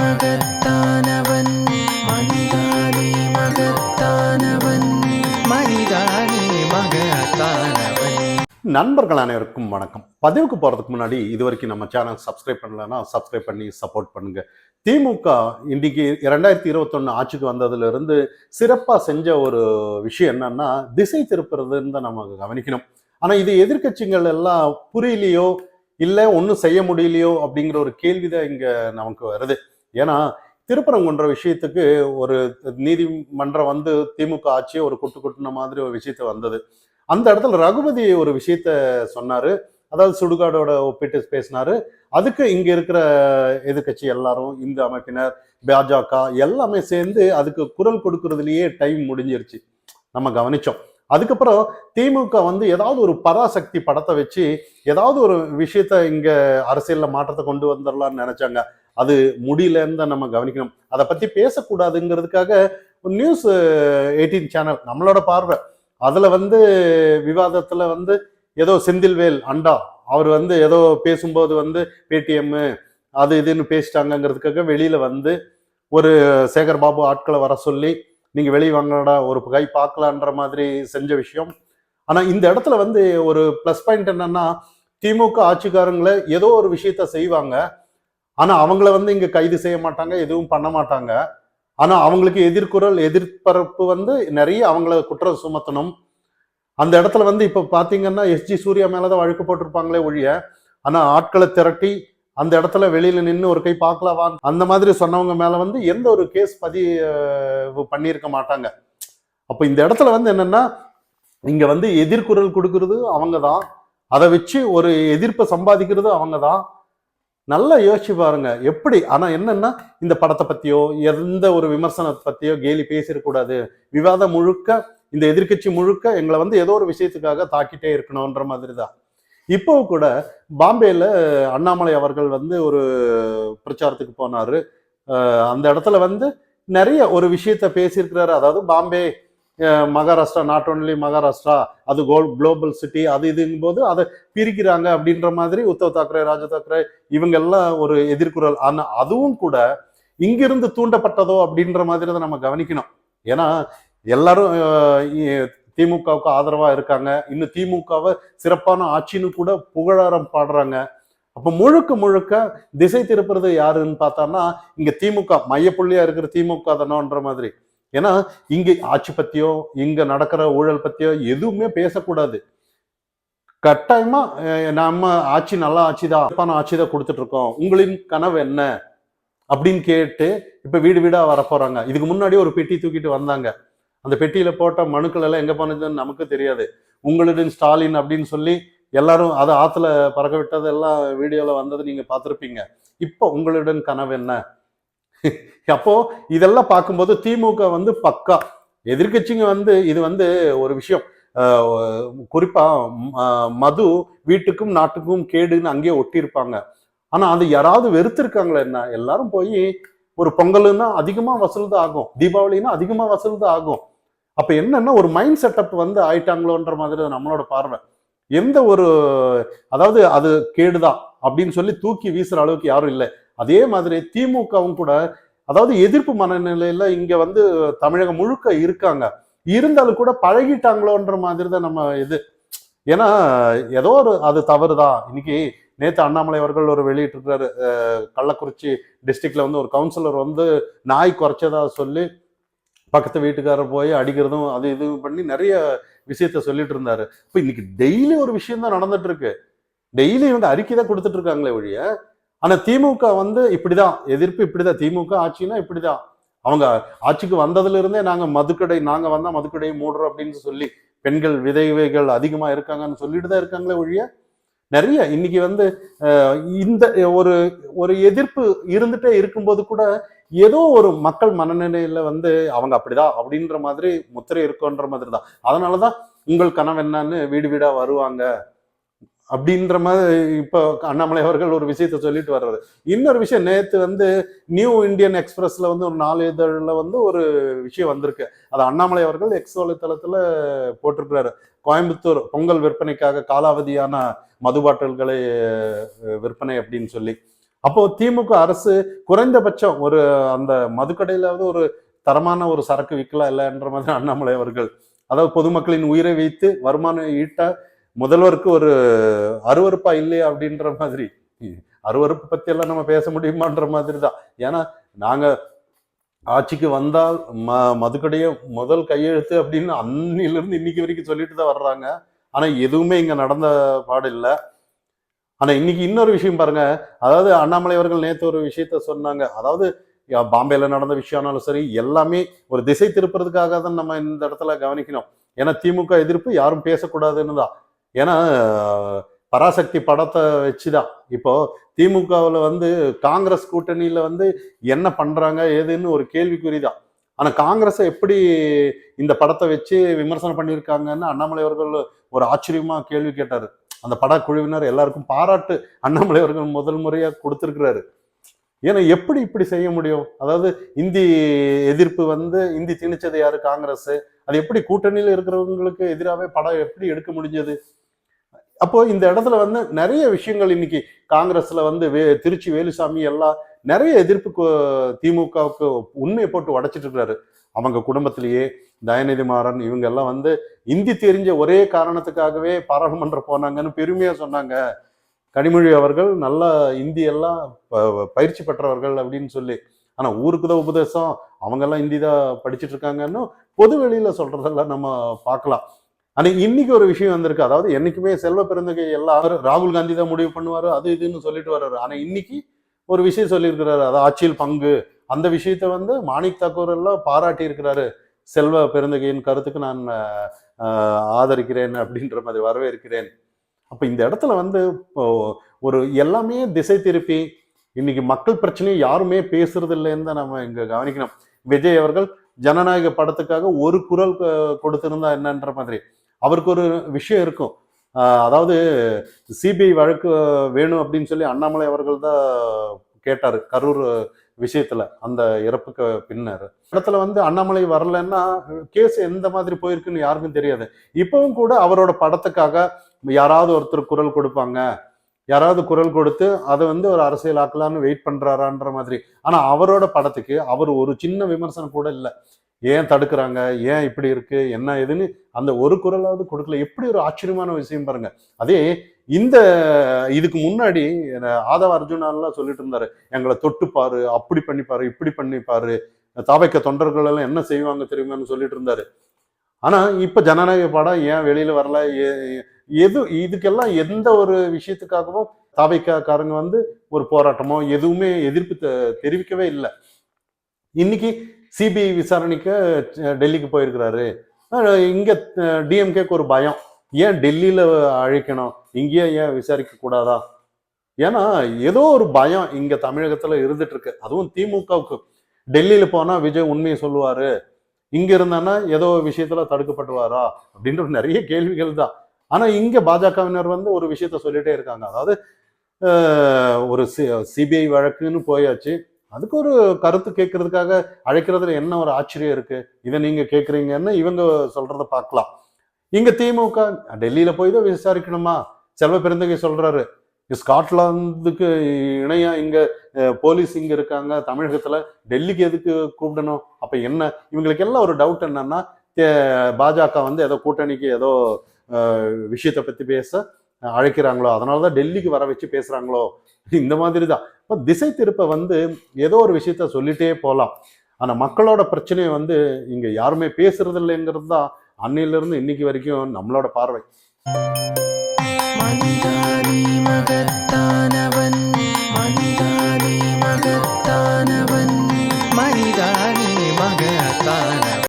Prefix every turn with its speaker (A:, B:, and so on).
A: மகத்தானவன் மகத்தானவன் மகத்தானவன்.
B: நண்பர்கள் அனைவருக்கும் வணக்கம். பதிவுக்கு போகிறதுக்கு முன்னாடி இது வரைக்கும் நம்ம சேனல் சப்ஸ்கிரைப் பண்ணலன்னா சப்ஸ்கிரைப் பண்ணி சப்போர்ட் பண்ணுங்க. திமுக இன்னைக்கு இரண்டாயிரத்தி இருபத்தொன்னு ஆட்சிக்கு வந்ததுல இருந்து சிறப்பாக செஞ்ச ஒரு விஷயம் என்னன்னா திசை திருப்புறதுன்னு தான் நம்ம கவனிக்கணும். ஆனால் இது எதிர்க்கட்சிகள் எல்லாம் புரியலையோ இல்லை ஒன்றும் செய்ய முடியலையோ அப்படிங்கிற ஒரு கேள்விதான் இங்கே நமக்கு வருது. ஏன்னா திருப்பரங்குன்ற விஷயத்துக்கு ஒரு நீதிமன்றம் வந்து திமுக ஆட்சியை ஒரு கொட்டு கொட்டின மாதிரி ஒரு விஷயத்த வந்தது. அந்த இடத்துல ரகுபதி ஒரு விஷயத்த சொன்னார். அதாவது சுடுகாடோட ஒப்பிட்டு பேசினாரு. அதுக்கு இங்க இருக்கிற எதிர்க்கட்சி எல்லாரும் இந்து அமைப்பினர் பாஜக எல்லாமே சேர்ந்து அதுக்கு குரல் கொடுக்கறதுலயே டைம் முடிஞ்சிருச்சு. நம்ம கவனிச்சோம். அதுக்கப்புறம் திமுக வந்து ஏதாவது ஒரு பராசக்தி படத்தை வச்சு ஏதாவது ஒரு விஷயத்த இங்க அரசியல்ல மாற்றத்தை கொண்டு வந்துடலாம்னு நினைச்சாங்க. அது முடியலன்னு தான் நம்ம கவனிக்கணும். அதை பத்தி பேசக்கூடாதுங்கிறதுக்காக நியூஸ் எயிட்டீன் சேனல் நம்மளோட பார்வை. அதுல வந்து விவாதத்துல வந்து ஏதோ செந்தில்வேல் அண்டா அவர் வந்து ஏதோ பேசும்போது வந்து பேடிஎம் அது இதுன்னு பேசிட்டாங்கங்கிறதுக்காக வெளியில வந்து ஒரு சேகர் பாபு ஆட்களை வர சொல்லி நீங்கள் வெளியே வாங்கடா ஒரு கை பார்க்கலான்ற மாதிரி செஞ்ச விஷயம். ஆனால் இந்த இடத்துல வந்து ஒரு ப்ளஸ் பாயிண்ட் என்னன்னா திமுக ஆட்சிக்காரங்களை ஏதோ ஒரு விஷயத்த செய்வாங்க. ஆனால் அவங்கள வந்து இங்கே கைது செய்ய மாட்டாங்க எதுவும் பண்ண மாட்டாங்க. ஆனால் அவங்களுக்கு எதிர்குரல் எதிர்பரப்பு வந்து நிறைய அவங்கள குற்றம் சுமத்தணும். அந்த இடத்துல வந்து இப்போ பார்த்தீங்கன்னா எஸ்ஜி சூர்யா மேலே தான் வழக்கு போட்டிருப்பாங்களே ஒழிய ஆனால் ஆட்களை திரட்டி அந்த இடத்துல வெளியில நின்று ஒரு கை பார்க்கலவா அந்த மாதிரி சொன்னவங்க மேல வந்து எந்த ஒரு கேஸ் பதிவு பண்ணியிருக்க மாட்டாங்க. அப்போ இந்த இடத்துல வந்து என்னன்னா இங்க வந்து எதிர்குரல் கொடுக்கறது அவங்க தான். அதை வச்சு ஒரு எதிர்ப்பை சம்பாதிக்கிறது அவங்க தான். நல்லா யோசிச்சு பாருங்க எப்படி? ஆனா என்னன்னா இந்த படத்தை பத்தியோ எந்த ஒரு விமர்சனத்தை பத்தியோ கேலி பேசிடக்கூடாது விவாதம் முழுக்க இந்த எதிர்க்கட்சி முழுக்க எங்களை வந்து ஏதோ ஒரு விஷயத்துக்காக தாக்கிட்டே இருக்கணும்ன்ற மாதிரி தான் இப்போ கூட பாம்பேயில் அண்ணாமலை அவர்கள் வந்து ஒரு பிரச்சாரத்துக்கு போனார். அந்த இடத்துல வந்து நிறைய ஒரு விஷயத்த பேசியிருக்கிறாரு. அதாவது பாம்பே மகாராஷ்டிரா நாட் ஓன்லி மகாராஷ்டிரா அது கோல் குளோபல் சிட்டி அது இதுங்கும் போது அதை பிரிக்கிறாங்க அப்படின்ற மாதிரி உத்தவ் தாக்கரே ராஜ தாக்கரே இவங்கெல்லாம் ஒரு எதிர்குரல் ஆனால் அதுவும் கூட இங்கிருந்து தூண்டப்பட்டதோ அப்படின்ற மாதிரி தான் நம்ம கவனிக்கணும். ஏன்னா எல்லாரும் திமுகவுக்கு ஆதரவா இருக்காங்க. இன்னும் திமுகவை சிறப்பான ஆட்சின்னு கூட புகழாரம் பாடுறாங்க. அப்ப முழுக்க முழுக்க திசை திருப்புறது யாருன்னு பார்த்தான்னா இங்க திமுக மையப்புள்ளியா இருக்கிற திமுக தானோன்ற மாதிரி. ஏன்னா இங்க ஆட்சி பத்தியோ இங்க நடக்கிற ஊழல் பத்தியோ எதுவுமே பேசக்கூடாது. கட்டாயமா நம்ம ஆட்சி நல்ல ஆட்சி தான் சிறப்பான ஆட்சி தான் கொடுத்துட்டு இருக்கோம் உங்களின் கனவு என்ன? அப்படின்னு கேட்டு இப்ப வீடு வீடா வர போறாங்க இதுக்கு முன்னாடி ஒரு பெட்டி தூக்கிட்டு வந்தாங்க. அந்த பெட்டியில் போட்ட மனுக்கள் எல்லாம் எங்கே போனதுன்னு நமக்கு தெரியாது. உங்களுடன் ஸ்டாலின் அப்படின்னு சொல்லி எல்லாரும் அதை ஆற்றுல பறக்க விட்டது எல்லாம் வீடியோவில் வந்தது நீங்கள் பார்த்துருப்பீங்க. இப்போ உங்களுடன் கனவு என்ன? அப்போ இதெல்லாம் பார்க்கும்போது திமுக வந்து பக்கா. எதிர்க்கட்சிங்க வந்து இது வந்து ஒரு விஷயம். குறிப்பாக குறிப்பா மது வீட்டுக்கும் நாட்டுக்கும் கேடுன்னு அங்கேயே ஒட்டியிருப்பாங்க. ஆனா அது யாராவது வெறுத்திருக்காங்களா என்ன? எல்லாரும் போய் ஒரு பொங்கல்னா அதிகமா வசூல் தான் ஆகும். தீபாவளினா அதிகமா வசூல் தான் ஆகும். அப்போ என்னன்னா ஒரு மைண்ட் செட்டப் வந்து ஆயிட்டாங்களோன்ற மாதிரி தான் நம்மளோட பார்வை. எந்த ஒரு அதாவது அது கேடுதான் அப்படின்னு சொல்லி தூக்கி வீசுற அளவுக்கு யாரும் இல்லை. அதே மாதிரி திமுகவும் கூட அதாவது எதிர்ப்பு மனநிலையில இங்க வந்து தமிழகம் முழுக்க இருக்காங்க. இருந்தாலும் கூட பழகிட்டாங்களோன்ற மாதிரி தான் நம்ம இது. ஏன்னா ஏதோ ஒரு அது தவறு தான் இன்னைக்கு நேற்று அண்ணாமலை அவர்கள் ஒரு வெளியிட்டிருக்கிறாரு கள்ளக்குறிச்சி டிஸ்ட்ரிக்ட்ல வந்து ஒரு கவுன்சிலர் வந்து நாய் குறைச்சதா சொல்லி பக்கத்து வீட்டுக்காரர் போய் அடிக்கிறதும் அது இது பண்ணி நிறைய விஷயத்த சொல்லிட்டு இருந்தாரு. இப்போ இன்னைக்கு டெய்லி ஒரு விஷயம் தான் நடந்துட்டு இருக்கு டெய்லி இவங்க அறிக்கை தான் கொடுத்துட்டு இருக்காங்களே ஒழிய ஆனா திமுக வந்து இப்படிதான். எதிர்ப்பு இப்படிதான். திமுக ஆட்சினா இப்படிதான். அவங்க ஆட்சிக்கு வந்ததுல இருந்தே நாங்க மதுக்கடை நாங்க வந்தா மதுக்கடையை மூடுறோம் அப்படின்னு சொல்லி பெண்கள் விதைவைகள் அதிகமா இருக்காங்கன்னு சொல்லிட்டு தான் இருக்காங்களே ஒழிய நிறைய இன்னைக்கு வந்து இந்த ஒரு ஒரு எதிர்ப்பு இருந்துட்டே இருக்கும்போது கூட ஏதோ ஒரு மக்கள் மனநிலையில வந்து அவங்க அப்படிதான் அப்படின்ற மாதிரி முத்திரை இருக்குன்ற மாதிரி தான் அதனாலதான் உங்கள் கனவு என்னன்னு வீடு வீடா வருவாங்க. அப்படின்ற மாதிரி இப்போ அண்ணாமலை அவர்கள் ஒரு விஷயத்த சொல்லிட்டு வர்றாரு இன்னொரு விஷயம் நேத்து வந்து நியூ இந்தியன் எக்ஸ்பிரஸ்ல வந்து ஒரு நாலு இதழில் வந்து ஒரு விஷயம் வந்திருக்கு. அது அண்ணாமலை அவர்கள் எக்ஸ் வலைத்தளத்துல போட்டிருக்கிறாரு. கோயம்புத்தூர் பொங்கல் விற்பனைக்காக காலாவதியான மதுபாட்டல்களை விற்பனை அப்படின்னு சொல்லி. அப்போ திமுக அரசு குறைந்தபட்சம் ஒரு அந்த மதுக்கடையிலாவது ஒரு தரமான ஒரு சரக்கு விற்கலாம் இல்லைன்ற மாதிரி அண்ணாமலை அவர்கள் அதாவது பொதுமக்களின் உயிரை வைத்து வருமானம் ஈட்ட முதல்வருக்கு ஒரு அருவறுப்பா இல்லையா அப்படின்ற மாதிரி. அருவருப்பு பத்தியெல்லாம் நம்ம பேச முடியுமான்ற மாதிரி தான் ஏன்னா நாங்க ஆட்சிக்கு வந்தால் ம மதுக்கடைய முதல் கையெழுத்து அப்படின்னு அன்னிலிருந்து இன்னைக்கு வரைக்கும் சொல்லிட்டு தான் வர்றாங்க. ஆனா எதுவுமே இங்க நடந்த பாடு இல்லை. ஆனா இன்னைக்கு இன்னொரு விஷயம் பாருங்க. அதாவது அண்ணாமலை அவர்கள் நேற்று ஒரு விஷயத்த சொன்னாங்க. அதாவது பாம்பேல நடந்த விஷயம்னாலும் சரி எல்லாமே ஒரு திசை திருப்புறதுக்காக தான் நம்ம இந்த இடத்துல கவனிக்கணும். ஏன்னா திமுக எதிர்ப்பு யாரும் பேசக்கூடாதுன்னு தான். ஏன்னா பராசக்தி படத்தை வச்சுதான். இப்போ திமுகவில் வந்து காங்கிரஸ் கூட்டணியில வந்து என்ன பண்றாங்க ஏதுன்னு ஒரு கேள்விக்குறிதான். ஆனா காங்கிரஸை எப்படி இந்த படத்தை வச்சு விமர்சனம் பண்ணியிருக்காங்கன்னு அண்ணாமலை அவர்கள் ஒரு ஆச்சரியமா கேள்வி கேட்டாரு. அந்த படக்குழுவினர் எல்லாருக்கும் பாராட்டு அண்ணாமலை அவர்கள் முதல் முறையாக கொடுத்துருக்கிறாரு. ஏன்னா எப்படி இப்படி செய்ய முடியும்? அதாவது இந்தி எதிர்ப்பு வந்து இந்தி திணிச்சது யாரு? காங்கிரஸ் அது எப்படி கூட்டணியில் இருக்கிறவங்களுக்கு எதிராகவே படம் எப்படி எடுக்க முடிஞ்சது? அப்போ இந்த இடத்துல வந்து நிறைய விஷயங்கள் இன்னைக்கு காங்கிரஸ்ல வந்து வே திருச்சி வேலுசாமி எல்லாம் நிறைய எதிர்ப்பு திமுகவுக்கு உண்மையை போட்டு உடைச்சிட்டு இருக்கிறாரு. அவங்க குடும்பத்திலேயே தயநிதி மாறன் இவங்க எல்லாம் வந்து இந்தி தெரிஞ்ச ஒரே காரணத்துக்காகவே பாராளுமன்றம் போனாங்கன்னு பெருமையா சொன்னாங்க. கனிமொழி அவர்கள் நல்ல இந்தி எல்லாம் ப- பயிற்சி பெற்றவர்கள் அப்படின்னு சொல்லி. ஆனா ஊருக்கு தான் உபதேசம். அவங்க எல்லாம் இந்தி தான் படிச்சுட்டு இருக்காங்கன்னு பொது வெளியில சொல்றதெல்லாம் நம்ம பார்க்கலாம். ஆனா இன்னைக்கு ஒரு விஷயம் வந்திருக்கு. அதாவது என்னைக்குமே செல்வ பெருந்தகை எல்லாம் ராகுல் காந்தி தான் முடிவு பண்ணுவாரு அது இதுன்னு சொல்லிட்டு வர்றாரு. ஆனா இன்னைக்கு ஒரு விஷயம் சொல்லியிருக்கிறாரு அது ஆட்சியில் பங்கு. அந்த விஷயத்த வந்து மாணிக் தாக்கூர் எல்லாம் பாராட்டி இருக்கிறாரு செல்வ பெருந்தகையின் கருத்துக்கு நான் ஆதரிக்கிறேன் அப்படின்ற மாதிரி வரவேற்கிறேன். அப்போ இந்த இடத்துல வந்து ஒரு எல்லாமே திசை திருப்பி இன்னைக்கு மக்கள் பிரச்சனையை யாருமே பேசுறது இல்லைன்னு தான் நம்ம இங்க கவனிக்கணும். விஜய் அவர்கள் ஜனநாயக படத்துக்காக ஒரு குரல் கொடுத்திருந்தா என்னன்ற மாதிரி. அவருக்கு ஒரு விஷயம் இருக்கும். அதாவது சிபிஐ வழக்கு வேணும் அப்படின்னு சொல்லி அண்ணாமலை அவர்கள் தான் கேட்டார் கரூர் விஷயத்துல அந்த இறப்புக்கு பின்னர். இடத்துல வந்து அண்ணாமலை வரலன்னா கேஸ் எந்த மாதிரி போயிருக்குன்னு யாருக்கும் தெரியாது. இப்பவும் கூட அவரோட படத்துக்காக யாராவது ஒருத்தர் குரல் கொடுப்பாங்க. யாராவது குரல் கொடுத்து அதை வந்து ஒரு அரசியல் ஆக்கலான்னு வெயிட் பண்றாரான்ற மாதிரி. ஆனா அவரோட படத்துக்கு அவர் ஒரு சின்ன விமர்சனம் கூட இல்லை. ஏன் தடுக்கிறாங்க? ஏன் இப்படி இருக்கு? என்ன ஏதுன்னு அந்த ஒரு குரலாவது கொடுக்கல. எப்படி ஒரு ஆச்சரியமான விஷயம் பாருங்க. அதே இந்த இதுக்கு முன்னாடி ஆதவ அர்ஜுனாலாம் சொல்லிட்டு இருந்தாரு. எங்களை தொட்டுப்பாரு அப்படி பண்ணிப்பாரு இப்படி பண்ணிப்பாரு தாவைக்க தொண்டர்கள் எல்லாம் என்ன செய்வாங்க தெரியுமான்னு சொல்லிட்டு இருந்தாரு. ஆனா இப்ப ஜனநாயக படம் ஏன் வெளியில வரல? ஏ- எது இதுக்கெல்லாம் எந்த ஒரு விஷயத்துக்காகவும் தாவைக்காரங்க வந்து ஒரு போராட்டமோ எதுவுமே எதிர்ப்பு தெ- தெரிவிக்கவே இல்லை. இன்னைக்கு சிபிஐ விசாரணைக்கு டெல்லிக்கு போயிருக்கிறாரு. இங்கே டிஎம்கேக்கு ஒரு பயம். ஏன் டெல்லியில் அழைக்கணும்? இங்கேயே ஏன் விசாரிக்க கூடாதா? ஏன்னா ஏதோ ஒரு பயம் இங்கே தமிழகத்தில் இருந்துட்டு இருக்கு. அதுவும் திமுகவுக்கு. டெல்லியில் போனால் விஜய் உண்மையை சொல்லுவாரு. இங்கே இருந்தானா ஏதோ விஷயத்துல தடுக்கப்பட்டுவாரா அப்படின்ற நிறைய கேள்விகள் தான். ஆனால் இங்கே பாஜகவினர் வந்து ஒரு விஷயத்த சொல்லிட்டே இருக்காங்க. அதாவது ஒரு ஒரு சிபிஐ வழக்குன்னு போயாச்சு. அதுக்கு ஒரு கருத்து கேட்கறதுக்காக அழைக்கிறதுல என்ன ஒரு ஆச்சரியம் இருக்கு? இதை நீங்க கேட்குறீங்கன்னு இவங்க சொல்றத பார்க்கலாம். இங்க திமுக டெல்லியில போய் தான் விசாரிக்கணுமா? செல்வ பெருந்தகை சொல்றாரு. ஸ்காட்லாந்துக்கு இணையா இங்க போலீஸ் இங்க இருக்காங்க. தமிழகத்துல டெல்லிக்கு எதுக்கு கூப்பிடணும்? அப்ப என்ன? இவங்களுக்கு எல்லாம் ஒரு டவுட் என்னன்னா தே- பாஜக வந்து ஏதோ கூட்டணிக்கு ஏதோ விஷயத்தை பத்தி பேச அழைக்கிறாங்களோ? அதனாலதான் டெல்லிக்கு வர வச்சு பேசுறாங்களோ? இந்த மாதிரி தான் இப்போ திசை திருப்ப வந்து ஏதோ ஒரு விஷயத்த சொல்லிட்டே போகலாம் ஆனால் மக்களோட பிரச்சனையை வந்து இங்கே யாருமே பேசுறது இல்லைங்கிறது தான் அன்னையிலிருந்து இன்னைக்கு வரைக்கும் நம்மளோட பார்வை. மகத்தான